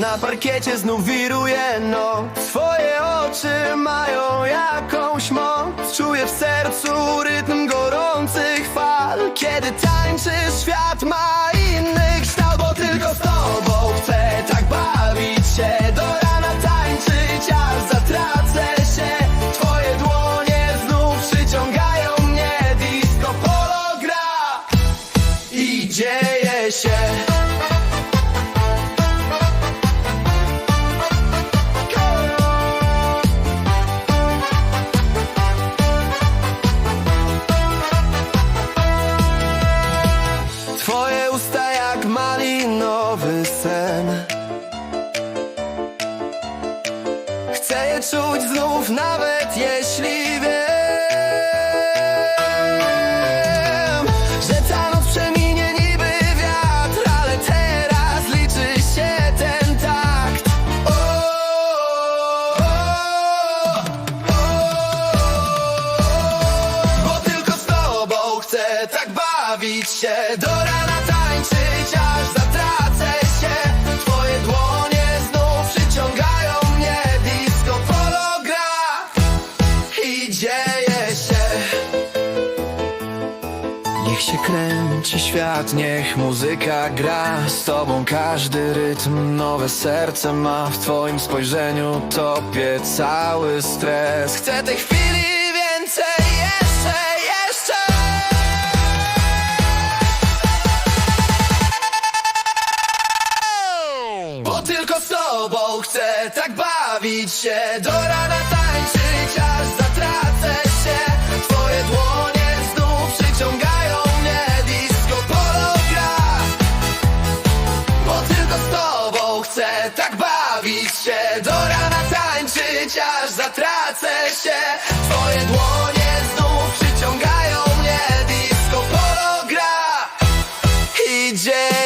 Na parkiecie znów wiruje noc. Twoje oczy mają jakąś moc. Czuję w sercu rytm gorących fal. Kiedy tańczysz, świat ma inny kształt Bo tylko z tobą chcę tak bawić się. Do rana tańczyć, aż zatracę się. Twoje dłonie znów przyciągają mnie. Disco polo gra i dzieje się Chcę je czuć znów nawet jeśli wiem Że ta noc przeminie niby wiatr Ale teraz liczy się ten takt. O, o, o, Bo tylko z tobą chcę tak bawić się Do rana Niech się kręci świat, niech muzyka gra. Z tobą każdy rytm, nowe serce ma. W twoim spojrzeniu topie cały stres. Chcę tej chwili więcej, jeszcze, jeszcze. Bo tylko z tobą chcę tak bawić się. Do rana się Do rana tańczyć, aż zatracę się. Twoje dłonie znów przyciągają mnie Disco polo gra. I dzieje się